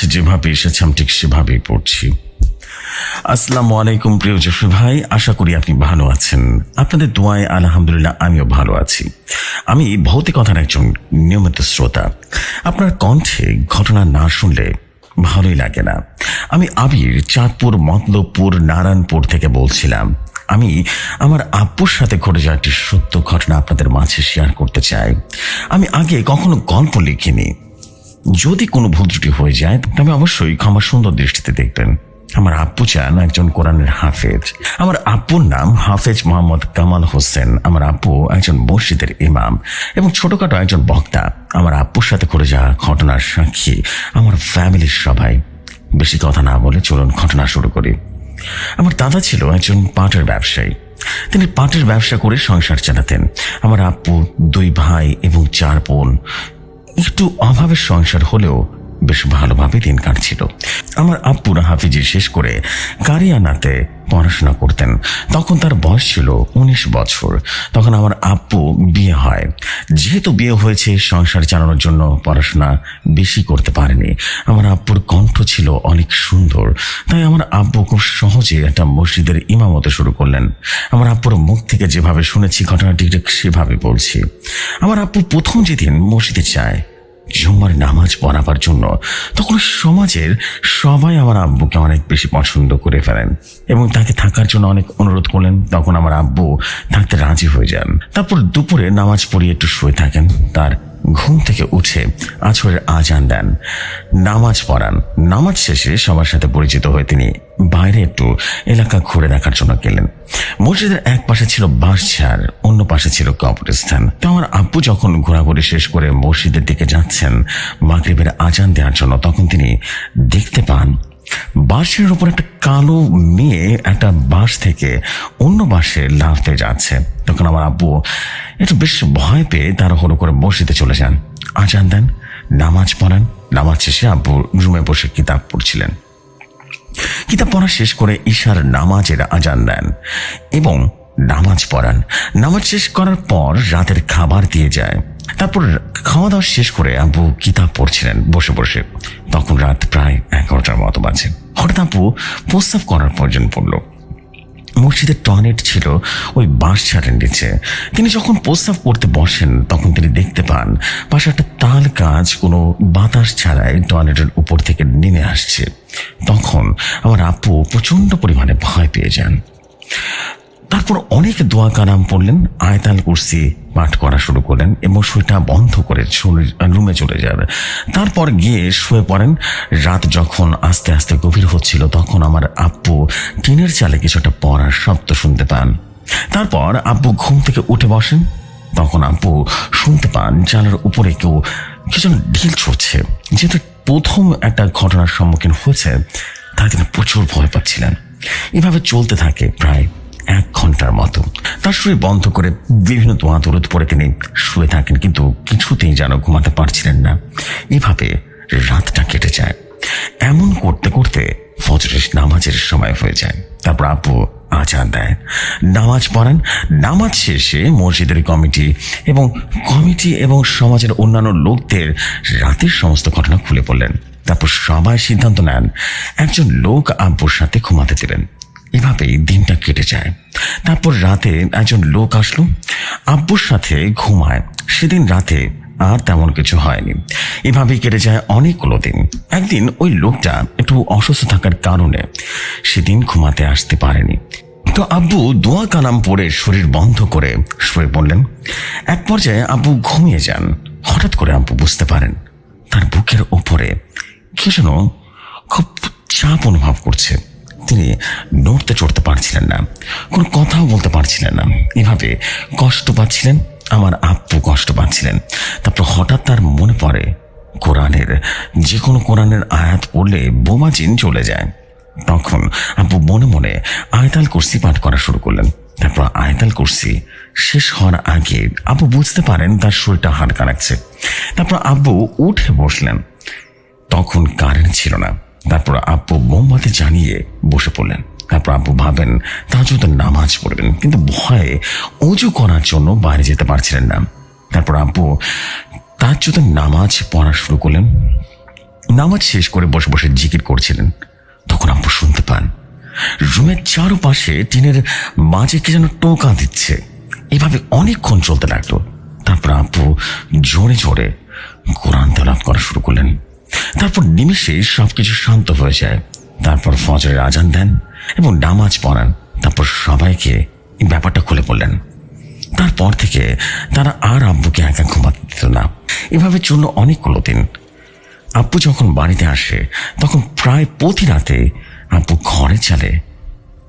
কাছে যেভাবে এসেছে, আমি ঠিক সেভাবেই পড়ছি। আসসালামু আলাইকুম প্রিয় জফর ভাই, আশা করি আপনি ভালো আছেন। আপনাদের দোয়ায় আলহামদুলিল্লাহ আমিও ভালো আছি। আমি ভৌতিকতার একজন নিয়মিত শ্রোতা। আপনার কণ্ঠে ঘটনা না শুনলে ভালোই লাগে না। আমি আবির চাঁদপুর, মতলবপুর, নারায়ণপুর থেকে বলছিলাম। আমি আমার আব্বুর সাথে ঘটে যাওয়া একটি সত্য ঘটনা আপনাদের মাঝে শেয়ার করতে চাই। আমি আগে কখনো গল্প লিখিনি। যদি কোনো ভুল ত্রুটি হয়ে যায়, তবে অবশ্যই ক্ষমা সুন্দর দৃষ্টিতে দেখবেন। আমার আব্বু চান একজন কোরআনের হাফেজ। আমার আব্বুর নাম হাফেজ মোহাম্মদ কামাল হোসেন। আমার আব্বু একজন মসজিদের ইমাম এবং ছোটখাটো একজন বক্তা। আমার আব্বুর সাথে করে যাওয়া ঘটনার সাক্ষী আমার ফ্যামিলির সবাই। বেশি কথা না বলে চলুন ঘটনা শুরু করি। আমার দাদা ছিল একজন পাটের ব্যবসায়ী। তিনি পাটের ব্যবসা করে সংসার চালাতেন। আমার আব্বু দুই ভাই এবং চার বোন। একটু অভাবের সংসার হলেও বেশ ভালোভাবে দিন কাটছিল। আমার আব্বুরা হাফিজি শেষ করে কারিয়ানাতে পড়াশোনা করতেন। তখন তার বয়স ছিল উনিশ বছর। তখন আমার আব্বু বিয়ে হয়। যেহেতু বিয়ে হয়েছে, সংসার চালানোর জন্য পড়াশোনা বেশি করতে পারেনি। আমার আব্বুর কণ্ঠ ছিল অনেক সুন্দর। তাই আমার আব্বু খুব সহজে একটা মসজিদের ইমামতে শুরু করলেন। আমার আব্বুর মুখ থেকে যেভাবে শুনেছি, ঘটনাটি সেভাবে বলছি। আমার আব্বু প্রথম যেদিন মসজিদে যায় জুম্মার নামাজ পড়াবার জন্য তখন সমাজের সবাই আমার আব্বুকে অনেক বেশি পছন্দ করে ফেলেন। এবং তাকে থাকার জন্য অনেক অনুরোধ করলেন, তখন আমার আব্বু থাকতে রাজি হয়ে যান। তারপর দুপুরে নামাজ পড়িয়ে একটু শুয়ে থাকেন। তার ঘুম থেকে উঠে আছরের আজান দেন। নামাজ পড়ান। নামাজ শেষে সবার সাথে পরিচিত হয়ে তিনি বাইরে একটু এলাকা ঘুরে দেখার জন্য গেলেন। মসজিদের এক পাশে ছিল বাঁশঝাড় অন্য পাশে ছিল কবরস্থান। তো আমার আব্বু যখন ঘোরাঘুরি শেষ করে মসজিদের দিকে যাচ্ছেন, মাগরিবের আজান দেওয়ার জন্য, তখন তিনি দেখতে পান বাঁশের উপর একটা কালো মেয়ে একটা বাঁশ থেকে অন্য বাঁশে লাফতে যাচ্ছে। তখন আমার আব্বু একটু বেশ ভয় পেয়ে তারা হলো করে মসজিদে চলে যান। আজান দেন, নামাজ পড়ান। নামাজ শেষে আব্বু রুমে বসে কিতাব পড়ছিলেন। কিতাব পড়া শেষ করে ঈশার নামাজের আজান দেন এবং নামাজ পড়ান। নামাজ শেষ করার পর রাতের খাবার দিয়ে যায়। তারপর খাওয়া দাওয়া শেষ করে আব্বু কিতাব পড়ছিলেন বসে বসে। তখন রাত প্রায় এগারোটার মতো বাজে। হঠাৎ আব্বু প্রস্তাব করার প্রয়োজন পড়ল। মসজিদের টয়লেট ছিল ওই বাঁশ ছাড়ের নিচে। তিনি যখন প্রস্তাব করতে বসেন, তখন তিনি দেখতে পান পাশে একটা তাল গাছ কোনো বাতাস ছাড়াই টয়লেটের উপর থেকে নেমে আসছে। তখন আমার আপু প্রচণ্ড পরিমাণে ভয় পেয়ে যান। তারপর অনেক দোয়া কালাম পড়লেন, আয়তাল কুর্সি পাঠ করা শুরু করলেন এবং শুয়েটা বন্ধ করে রুমে চলে যাবে। তারপর গিয়ে শুয়ে পড়েন। রাত যখন আস্তে আস্তে গভীর হচ্ছিল, তখন আমার আব্বু টিনের চালে কিছুটা পড়ার শব্দ শুনতে পান। তারপর আব্বু ঘুম থেকে উঠে বসেন। তখন আব্বু শুনতে পান জানার উপরে কেউ কিছু ঢিল ছড়ছে। যেহেতু প্রথম একটা ঘটনার সম্মুখীন হয়েছে, তাই তিনি প্রচুর ভয় পাচ্ছিলেন। এভাবে চলতে থাকে প্রায় এক ঘণ্টার মতো। তার শরীর বন্ধ করে বিভিন্ন দোয়া দরদ পরে তিনি শুয়ে থাকেন, কিন্তু কিছুতেই যেন ঘুমাতে পারছিলেন না। এভাবে রাতটা কেটে যায়। এমন করতে করতে ফজরের নামাজের সময় হয়ে যায়। তারপর আপু আচার দেয়। নামাজ পড়েন। নামাজ শেষে মসজিদের কমিটি এবং কমিটি এবং সমাজের অন্যান্য লোকদের রাতের সমস্ত ঘটনা খুলে পড়লেন তারপর সবাই সিদ্ধান্ত নেন, একজন লোক আব্বুর সাথে ঘুমাতে দিলেন এভাবেই দিনটা কেটে যায়। তারপর রাতে একজন লোক আসলো। আব্বুর সাথে ঘুমায়। সেদিন রাতে আর তেমন কিছু হয়নি। এভাবেই কেটে যায় অনেকগুলো দিন। একদিন ওই লোকটা একটু অসুস্থ থাকার কারণে সেদিন ঘুমাতে আসতে পারেনি। তো আব্বু দোয়া কালাম পরে শরীর বন্ধ করে শুয়ে পড়লেন। এক পর্যায়ে আব্বু ঘুমিয়ে যান। হঠাৎ করে আব্বু বুঝতে পারেন, তার বুকের ওপরে কে যেন খুব চাপ অনুভব করছে। তিনি নড়তে চড়তে পারছিলেন না। কোনো কথাও বলতে পারছিলেন না। এভাবে কষ্ট পাচ্ছিলেন, আমার আব্বু কষ্ট পাচ্ছিলেন। তারপর হঠাৎ তার মনে পড়ে, কোরআনের যে কোনো কোরআনের আয়াত পড়লে বোমা চিন চলে যায়। তখন আব্বু মনে মনে আয়তাল কুর্সি পাঠ করা শুরু করলেন। তারপর আয়তাল কুর্সি শেষ হওয়ার আগে আব্বু বুঝতে পারেন তার শরীরটা হাড় কানাচ্ছে তারপর আব্বু উঠে বসলেন। তখন কারেন্ট ছিল না। তারপর আব্বু মোমবাতি জানিয়ে বসে পড়লেন। তারপর আব্বু ভাবেন তাজুদ নামাজ পড়বেন, কিন্তু ভয়ে অজু করার জন্য বাইরে যেতে পারছিলেন না। তারপর আব্বু তাজুদের নামাজ পড়া শুরু করলেন। নামাজ শেষ করে বসে বসে জিকির করছিলেন। তখন আব্বু শুনতে পান, রুমের চারপাশে টিনের মাঝে কে যেন টোকা দিচ্ছে। এভাবে অনেকক্ষণ চলতে লাগল। তারপর আব্বু জোরে জোরে কোরআন তেলাপ করা শুরু করলেন। তারপর নিমিষে সবকিছু শান্ত হয়ে যায়। তারপর ফজরের আজান দেন এবং নামাজ পড়ান। তারপর সবাইকে এই ব্যাপারটা খুলে বললেন। তারপর থেকে তারা আর আব্বুকে একা ঘুমাতে দিত না। এভাবে চলল অনেকগুলো দিন। আব্বু যখন বাড়িতে আসে, তখন প্রায় প্রতি রাতে আব্বু ঘরে চালে।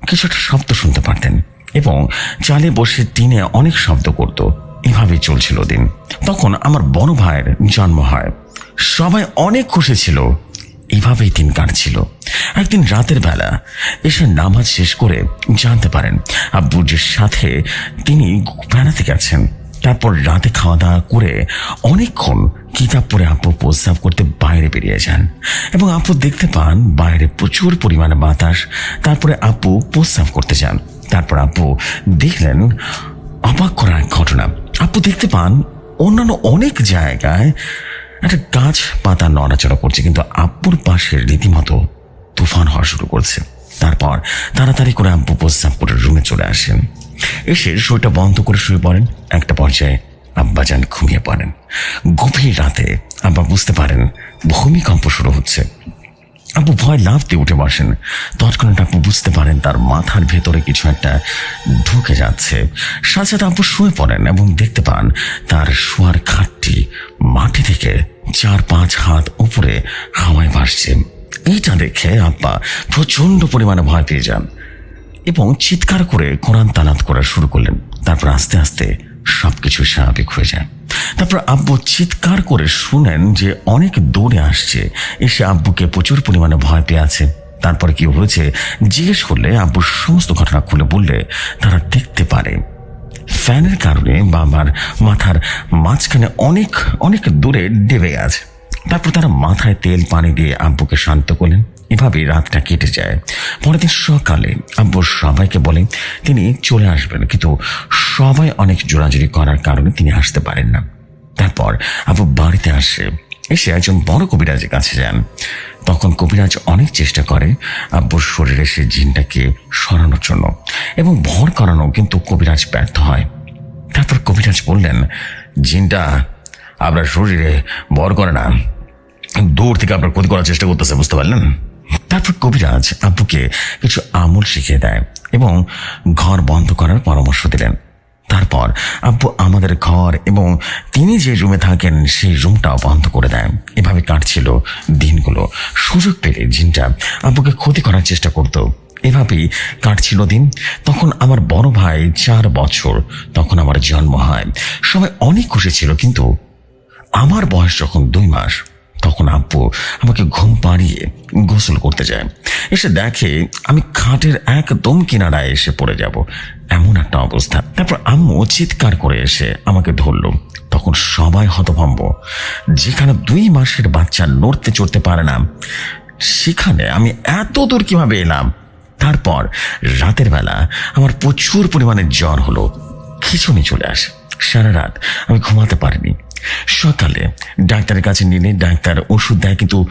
কিছু একটা শব্দ শুনতে পারতেন এবং চালে বসে টিনে অনেক শব্দ করত। এভাবেই চলছিল দিন। তখন আমার বড় ভাইয়ের জন্ম হয়। সবাই অনেক খুশি ছিল। এভাবেই দিন কাটছিল। একদিন রাতের বেলা এসে নামাজ শেষ করে জানতে পারেন আব্বুর যে সাথে তিনি বেড়াতে গেছেন। তারপর রাতে খাওয়া দাওয়া করে অনেকক্ষণ কিতাব পড়ে আপু প্রস্তাব করতে বাইরে বেরিয়ে যান এবং আপু দেখতে পান বাইরে প্রচুর পরিমাণে বাতাস। তারপরে আপু প্রস্তাব করতে যান। তারপর আপু দেখলেন অবাক করা এক ঘটনা। আপু দেখতে পান অন্যান্য অনেক জায়গায় একটা গাছ পাতা নড়াচড়া করছে, কিন্তু আব্বুর পাশের রীতিমতো তুফান হওয়া শুরু করছে। তারপর তাড়াতাড়ি করে আব্বু প্রস্তাব করে রুমে চলে আসেন। এসে শোটা বন্ধ করে শুয়ে পড়েন। একটা পর্যায়ে আব্বা যান ঘুমিয়ে পড়েন। গভীর রাতে আব্বা বুঝতে পারেন, ভূমিকম্প শুরু হচ্ছে। আব্বু ভয় দিয়ে উঠে বসেন। তৎক্ষণাৎ আপু বুঝতে পারেন তার মাথার ভেতরে কিছু একটা ঢুকে যাচ্ছে। সাথে সাথে আব্বু শুয়ে পড়েন এবং দেখতে পান তার শোয়ার খাটটি মাটি থেকে চার পাঁচ হাত উপরে হাওয়ায় ভাসছে। এইটা দেখে আব্বা প্রচণ্ড পরিমাণে ভয় পেয়ে যান এবং চিৎকার করে কোরআন তালাত করা শুরু করলেন। তারপর আস্তে আস্তে সবকিছু স্বাভাবিক হয়ে যায়। তারপর আব্বু চিৎকার করে শুনেন যে অনেক দৌড়ে আসছে। এসে আব্বুকে প্রচুর পরিমাণে ভয় পেয়ে আছে। তারপরে কি হয়েছে? জিজ্ঞেস করলে আব্বু সমস্ত ঘটনা খুলে বললে, তারা দেখতে পারে। ফ্যানের কারণে বাবার মাথার মাঝখানে অনেক অনেক দূরে ডেবে গেছে। তারপর তারা মাথায় তেল, পানি দিয়ে আব্বুকে শান্ত করলেন। এভাবেই রাতটা কেটে যায়। পরের সকালে আব্বু সবাইকে বলে, তিনি চলে আসবেন, কিন্তু সবাই অনেক জোরাজুরি করার কারণে তিনি আসতে পারেন না। তারপর আব্বু বাড়িতে আসে, এসে একজন বড় কবিরাজের কাছে যান। তখন কবিরাজ অনেক চেষ্টা করে আব্বুর শরীরে সে জিনটাকে সরানোর জন্য এবং ভর করানো, কিন্তু কবিরাজ ব্যর্থ হয়। তারপর কবিরাজ বললেন, জিনটা আপনার শরীরে বর করে না, দূর থেকে আপনার ক্ষতি করার চেষ্টা করতেছে, বুঝতে পারলেন? তারপর কবিরাজ আব্বুকে কিছু আমল শিখিয়ে দেয় এবং ঘর বন্ধ করার পরামর্শ দিলেন। তারপর আব্বু আমাদের ঘর এবং তিনি যে রুমে থাকেন সেই রুমটাও বন্ধ করে দেন। এভাবে কাটছিল দিনগুলো। সুযোগ পেলে জিনটা আব্বুকে ক্ষতি করার চেষ্টা করতো। এভাবেই কাটছিল দিন। তখন আমার বড় ভাই চার বছর তখন আমার জন্ম হয়। সবাই অনেক খুশি ছিল, কিন্তু আমার বয়স যখন দুই মাস তখন আব্বু আমাকে ঘুম পাড়িয়ে গোসল করতে যায়। এসে দেখে আমি খাটের একদম কিনারায় এসে পড়ে যাব। এমন একটা অবস্থা। তারপর আম্মু চিৎকার করে এসে আমাকে ধরল। তখন সবাই হতভম্ব। যেখানে দুই মাসের বাচ্চা নড়তে চড়তে পারে না, সেখানে আমি এত দূর কীভাবে এলাম? তারপর রাতের বেলা আমার প্রচুর পরিমাণে জ্বর হলো। খিচুনি চলে আসে। সারা রাত আমি ঘুমাতে পারিনি। সকালে ডাক্তারের কাছে নিলে ডাক্তার ওষুধ দেয়, কিন্তু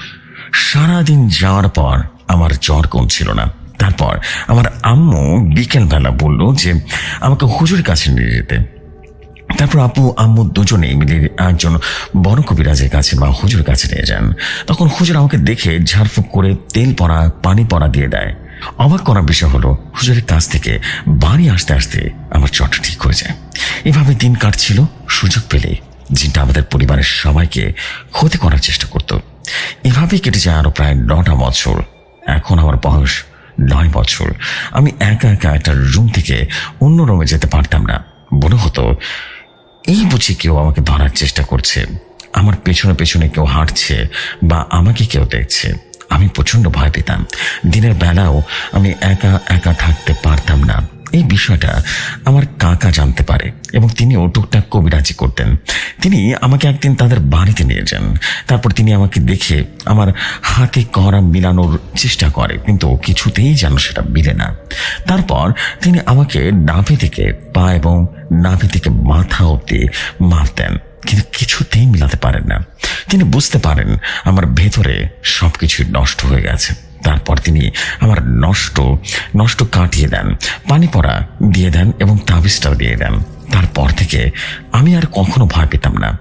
সারাদিন যাওয়ার পর আমার জ্বর কমছিল না। তারপর আমার আম্মু বিকেলবেলা বলল যে, আমাকে হুজুরের কাছে নিয়ে যেতে। তারপর আপু, আম্মু দুজনে মিলে একজন বড় কবিরাজের কাছে বা হুজুর কাছে নিয়ে যান। তখন হুজুর আমাকে দেখে ঝাড়ফুঁক করে তেল পড়া, পানি পড়া দিয়ে দেয়। অবাক করার বিষয় হলো, হুজুরের কাছ থেকে বাড়ি আসতে আসতে আমার চট ঠিক হয়ে যায়। এভাবে দিন কাটছিল, সুযোগ পেলে জিনটা আমাদের পরিবারের সবাইকে ক্ষতি করার চেষ্টা করত। এভাবেই কেটে যায় আরও প্রায় নটা বছর। এখন আমার বয়স নয় বছর। আমি একা একা একটা রুম থেকে অন্য রুমে যেতে পারতাম না। মনে হতো, এই বুঝি কেউ আমাকে ধরার চেষ্টা করছে। আমার পেছনে পেছনে কেউ হাঁটছে বা আমাকে কেউ দেখছে। আমি প্রচণ্ড ভয় পেতাম। দিনের বেলাও আমি একা একা থাকতে পারতাম না। এই বিষয়টা আমার কাকা জানতে পারে এবং তিনি ও টুকটাক কবিরাজি করতেন। তিনি আমাকে একদিন তাদের বাড়িতে নিয়ে যান। তারপর তিনি আমাকে দেখে আমার হাতে করা মিলানোর চেষ্টা করে, কিন্তু কিছুতেই যেন সেটা মিলে না। তারপর তিনি আমাকে নাভি থেকে পা এবং নাভি থেকে মাথা অব্দি মাপ দেন কিন্তু কিছুতেই মিলাতে পারেন না। তিনি বুঝতে পারেন আমার ভেতরে সবকিছু নষ্ট হয়ে গেছে। তারপর তিনি আমার নষ্ট নষ্ট কাটিয়ে দেন, পানি পড়া দিয়ে দেন এবং তাবিজটাও দিয়ে দেন। তারপর থেকে আমি আর কখনো ভয় পেতাম না।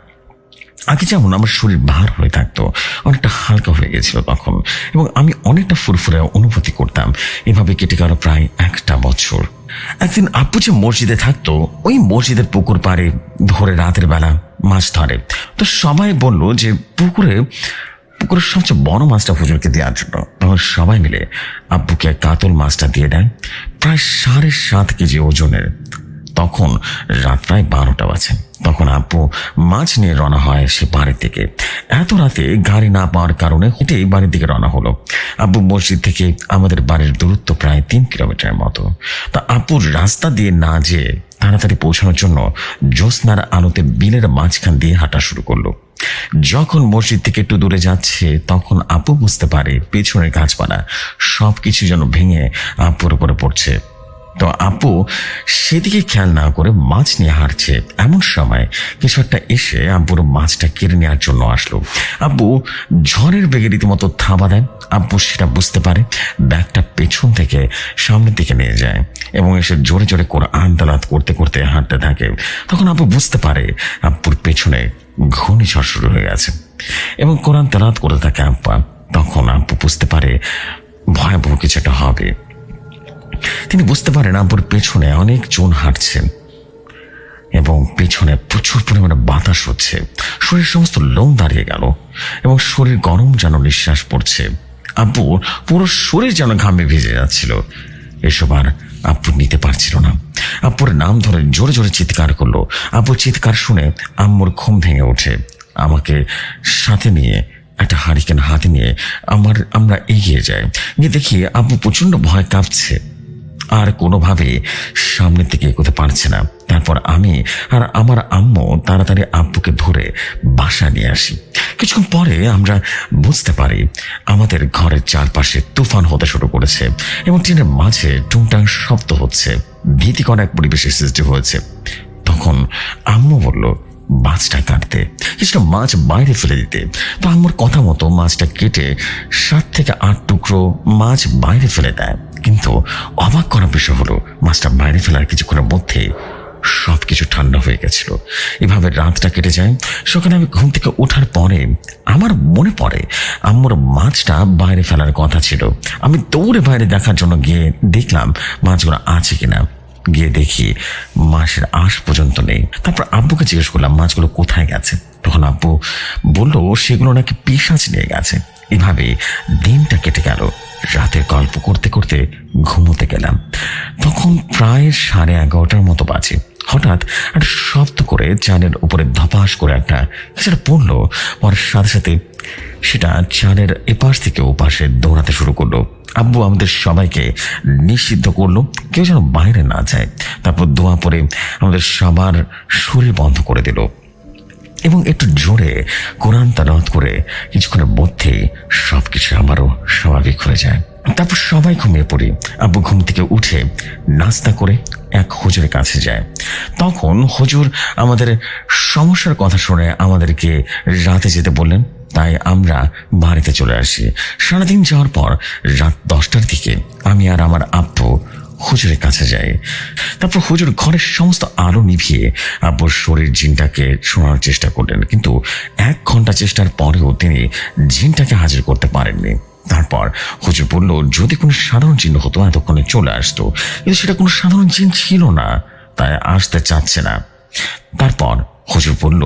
আগে যেমন আমার শরীর ভার হয়ে থাকতো, অনেকটা হালকা হয়ে গেছিল তখন এবং আমি অনেকটা ফুরফুরে অনুভূতি করতাম। এভাবে কেটে গেল প্রায় একটা বছর। একদিন আপু যে মসজিদে থাকতো, ওই মসজিদের পুকুর পাড়ে ধরে রাতের বেলা মাছ ধরে। তো সবাই বলল যে পুকুরে পুকুরের সবচেয়ে বড় মাছটা হুজুরকে দেওয়ার জন্য। তখন সবাই মিলে আব্বুকে কাতল মাছটা দিয়ে দেন, প্রায় সাড়ে সাত কেজি ওজনের। তখন রাত প্রায় বারোটা বাজে। তখন আব্বু মাছ নিয়ে রওনা হয় সে বাড়ি থেকে এত রাতে গাড়ি না পাওয়ার কারণে হেঁটেই বাড়ির দিকে রওনা হলো। আব্বু মসজিদ থেকে আমাদের বাড়ির দূরত্ব প্রায় তিন কিলোমিটারের মতো। তা আব্বুর রাস্তা দিয়ে না যেয়ে তাড়াতাড়ি পৌঁছানোর জন্য জ্যোৎস্নার আলোতে বিলের মাঝখান দিয়ে হাঁটা শুরু করল। যখন মসজিদ থেকে একটু দূরে যাচ্ছে, তখন আপু বুঝতে পারে পেছনের গাছপালা সব কিছু যেন ভেঙে আপুর উপরে পড়ছে। তো আপু, সেদিকে খেয়াল না করে মাছ নিয়ে হাঁটছে। এমন সময় কিছু একটা এসে আব্বুর মাছটা কেড়ে নেওয়ার জন্য আসলো। আব্বু, ঝড়ের বেগে রীতিমতো থাবা দেন। আব্বু সেটা বুঝতে পারে, ব্যাগটা পেছন থেকে সামনের দিকে নিয়ে যায় এবং এসে জোরে জোরে করে আন্দালাত করতে করতে হাঁটতে থাকে। তখন আব্বু বুঝতে পারে আব্বুর পেছনে ঘূর্ণিঝড় শুরু হয়ে গেছে এবং কোরআন তেলাত করতে থাকে আব্বা। তখন আব্বু বুঝতে পারে ভয়াবহ কিছু একটা হবে। তিনি বুঝতে পারেন আব্বুর পেছনে অনেক জন হাঁটছেন এবং পেছনে প্রচুর পরিমাণে বাতাস হচ্ছে। শরীর সমস্ত লোম দাঁড়িয়ে গেল এবং শরীর গরম যেন নিঃশ্বাস পড়ছে। আব্বু পুরো শরীর যেন ঘামে ভিজে যাচ্ছিল। এসব আর আব্বু নিতে পারছিল না। আব্বুর নাম ধরে জোরে জোরে চিৎকার করল। আব্বুর চিৎকার শুনে আম্মুর ঘুম ভেঙে ওঠে। আমাকে সাথে নিয়ে, একটা হারিকেন হাতে নিয়ে আমার, আমরা এগিয়ে যাই। গিয়ে দেখি আব্বু প্রচণ্ড ভয় কাঁপছে। আর কোনোভাবে সামনের দিকে এগোতে পারছে না। তারপর আমি আর আমার আম্মু তাড়াতাড়ি আব্বুকে ধরে বাসা নিয়ে আসি। কিছুক্ষণ পরে আমরা বুঝতে পারি আমাদের ঘরের চারপাশে তুফান হতে শুরু করেছে এবং টিনের মাঝে টুংটাং শব্দ হচ্ছে, ভীতিকর এক পরিবেশের সৃষ্টি হয়েছে। তখন আম্মু বলল মাছটা কাটতে। কিছুটা মাছ বাইরে ফেলে দিতে। তো আম্মুর কথা মতো মাছটা কেটে সাত থেকে আট টুকরো মাছ বাইরে ফেলে দেয়। কিন্তু অবাক করার বিষয় হলো, মাছটা বাইরে ফেলার কিছুক্ষণের মধ্যে সব কিছু ঠান্ডা হয়ে গেছিল। এভাবে রাতটা কেটে যায়। সকালে আমি ঘুম থেকে ওঠার পরে আমার মনে পড়ে, আম্মুর মাছটা বাইরে ফেলার কথা ছিল। আমি দৌড়ে বাইরে দেখার জন্য গিয়ে দেখলাম মাছগুলো আছে কিনা। গিয়ে দেখি মাসের আশ পর্যন্ত নেই। তারপর আব্বুকে জিজ্ঞেস করলাম, মাছগুলো কোথায় গেছে? তখন আব্বু বলল, সেগুলো নাকি পিসাচ নিয়ে গেছে। এভাবে দিনটা কেটে গেল। রাতের গল্প করতে করতে ঘুমোতে গেলাম। তখন প্রায় সাড়ে এগারোটার মতো বাজে। হঠাৎ একটা শব্দ করে চানের উপরে ধপাস করে একটা সেটা পড়ল পরের সাথে সাথে সেটা চানের এপাশ থেকে ওপাশে দৌড়াতে শুরু করল। আব্বু আমাদের সবাইকে নিষিদ্ধ করল, কেউ যেন বাইরে না যায়। তারপর দোয়া পরে আমাদের সবার শরীর বন্ধ করে দিল। এবং একটু জোরে কোরআন তালাওয়াত করে কিছুক্ষণের মধ্যেই সবকিছু আমারও স্বাভাবিক হয়ে যায়। তারপর সবাই ঘুমিয়ে পড়ি। আব্বু ঘুম থেকে উঠে নাস্তা করে এক হুজুরের কাছে যায়। তখন হুজুর আমাদের সমস্যার কথা শুনে আমাদেরকে রাতে যেতে বললেন, তাই আমরা বাড়িতে চলে আসি। সারাদিন যাওয়ার পর রাত দশটার দিকে আমি আর আমার আব্বু হুজুরের কাছে যাই। তারপর হুজুর ঘরের সমস্ত আলো নিভিয়ে আব্বুর শরীর জিনটাকে শোনার চেষ্টা করলেন, কিন্তু এক ঘণ্টা চেষ্টার পরেও তিনি জিনটাকে হাজির করতে পারেননি। তারপর হুজুর বলল, যদি কোনো সাধারণ চিহ্ন হতো, এতক্ষণে চলে আসতো। কিন্তু সেটা কোনো সাধারণ জিন ছিল না, তাই আসতে চাচ্ছে না। তারপর হুজুর বলল,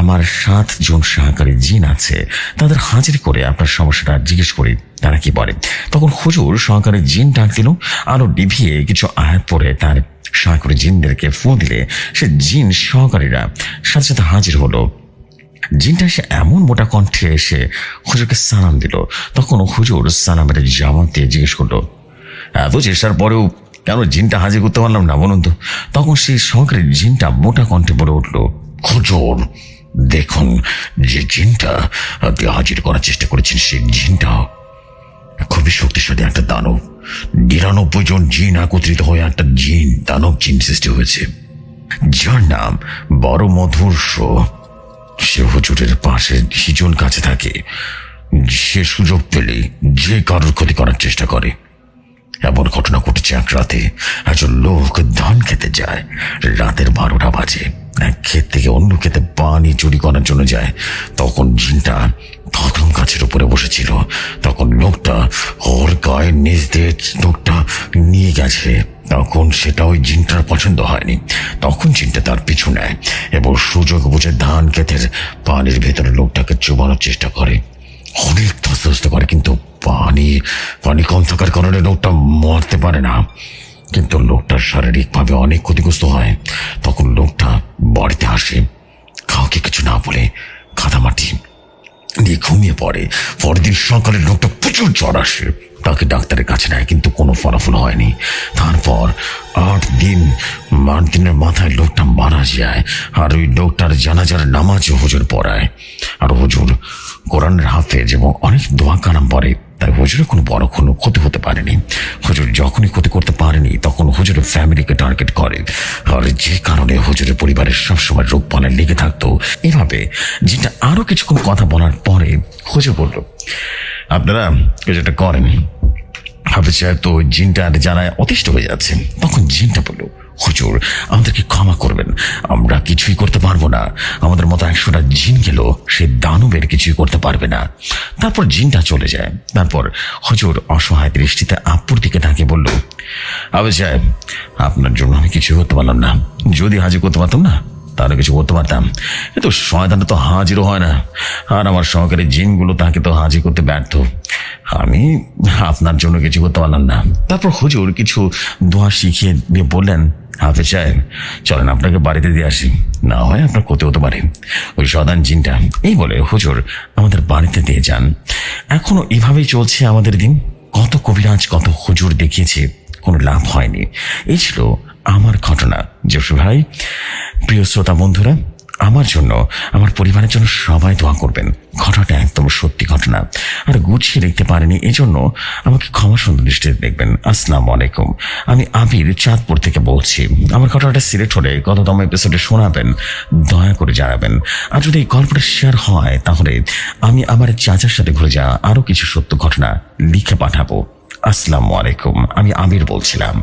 আমার সাত জন সহকারী জিন আছে, তাদের হাজির করে আপনার সমস্যাটা জিজ্ঞেস করি, তারা কি বলে? তখন হুজুর সহকারী জিন ডাক দিল, আরও ডিভিয়ে কিছু আয়াত পরে তার সহকারী জিনদেরকে ফু দিলে, সে জিন সহকারীরা সাথে সাথে হাজির হলো। জিনটা এসে এমন মোটা কণ্ঠে এসে হুজুরকে সালাম দিল। তখন হুজুর সালামের জবাব দিয়ে জিজ্ঞেস করল এত চেষ্টার পরেও কেন জিনটা হাজির করতে পারলাম না বলুন তো? তখন সেই সহকারী জিনটা মোটা কণ্ঠে বলে উঠল, হুজুর, দেখুন, যে জিনটা আপনি হাজির করার চেষ্টা করেছেন সেই জিনটা খুবই শক্তিশালী একটা দানব। নিরানব্বই জন জিন একত্রিত হয়ে একটা জিন, দানব জিন সৃষ্টি হয়েছে। যার নাম বড় মধুর্ষ সে হুজুরের পাশে হিজন কাছে থাকে। সে সুযোগ পেলে যে কারোর ক্ষতি করার চেষ্টা করে। এমন ঘটনা ঘটেছে এক রাতে। একজন লোক ধান খেতে যায়। রাতের বারোটা বাজে। এক ক্ষেত থেকে অন্য ক্ষেতে পানি চুরি করার জন্য যায়। তখন জিনটা প্রথম গাছের উপরে বসেছিল। তখন লোকটা ওর গায়ের নিচ দিয়ে লোকটা নিয়ে গেছে। তখন সেটা ওই জিনটার পছন্দ হয়নি। তখন জিনটা তার পিছু নেয় এবং সুযোগ বুঝে ধান ক্ষেতের পানির ভেতরে লোকটাকে চুবানোর চেষ্টা করে। অনেক ধস্ত করে, কিন্তু পানি পানি কম থাকার কারণে লোকটা মরতে পারে না। কিন্তু লোকটার শারীরিকভাবে অনেক ক্ষতিগ্রস্ত হয়। তখন লোকটা বাড়িতে আসে। কাউকে কিছু না বলে নিয়ে ঘুমিয়ে পড়ে। পরদিন সকালে লোকটা প্রচুর জ্বর আসে। তাকে ডাক্তারের কাছে নেয়, কিন্তু কোনো ফলাফল হয়নি। তারপর আট দিন, আট দিনের মাথায় লোকটা মারা যায় আর ওই লোকটার জানাজার নামাজ হুজুর পড়ায়। আর হুজুর কোরআনের হাফেজ এবং অনেক দোয়া কালাম পড়ে। তাই হুজুরের কোনো বড় কোনো ক্ষতি হতে পারেনি। হুজুর যখনই ক্ষতি করতে পারেনি, তখন হুজুরের ফ্যামিলিকে টার্গেট করে। আর যে কারণে হুজুরের পরিবারের সবসময় রোগ পালায় লেগে থাকতো, এভাবে যেটা আরও কিছুক্ষণ কথা বলার পরে হুজুর বলল, আপনারা একটা করেন হাফিজ সাহেব তো জিনটা জিনটার জানায় অতিষ্ঠ হয়ে যাচ্ছে, তখন জিনটা বলল হুজুর, আমাদেরকে ক্ষমা করবেন। আমরা কিছুই করতে পারব না। আমাদের মতো একশোটা জিন গেল সে দানবের কিছুই করতে পারবে না। তারপর জিনটা চলে যায়। তারপর হুজুর অসহায় দৃষ্টিতে আপুর দিকে তাকিয়ে বলল হাফিজ সাহেব, আপনার জন্য আমি কিছুই করতে পারলাম না। যদি হাজির করতে পারতাম না, তাহলে কিছু করতে পারতাম। কিন্তু শয়তানটা তো হাজিরও হয় না। আর আমার সহকারী জিনগুলো তাকে তো হাজির করতে ব্যর্থ। আমি আপনার জন্য কিছু করতে পারলাম না। তারপর হুজুর কিছু দোয়া শিখিয়ে দিয়ে বললেন হাফেজ সাহেব, চলেন আপনাকে বাড়িতে দিয়ে আসি। না হয় আপনার ক্ষতি হতে পারে। ওই সদান জিনটা, এই বলে হুজুর আমাদের বাড়িতে দিয়ে যান। এখনও এভাবেই চলছে আমাদের দিন। কত কবিরাজ, কত হুজুর দেখিয়েছে, কোনো লাভ হয়নি। এই ছিল আমার ঘটনা। যশু ভাই, প্রিয় শ্রোতা বন্ধুরা আমার জন্য, আমার পরিবারের জন্য সবাই দোয়া করবেন। ঘটনাটা একদম সত্যি ঘটনা। আর গুছিয়ে লিখতে পারিনি এই জন্য আমাকে ক্ষমা সুন্দর দৃষ্টিতে দেখবেন। আসসালামু আলাইকুম। আমি আবির, চাঁদপুর থেকে বলছি। আমার ঘটনাটা সিলেক্ট হলে কততম এপিসোডে শোনাবেন। দয়া করে জানাবেন। আর যদি এই গল্পটা শেয়ার হয়, তাহলে আমি আমার চাচার সাথে ঘুরে যাওয়া আরও কিছু সত্য ঘটনা লিখে পাঠাবো। আসসালামু আলাইকুম। আমি আবির বলছিলাম।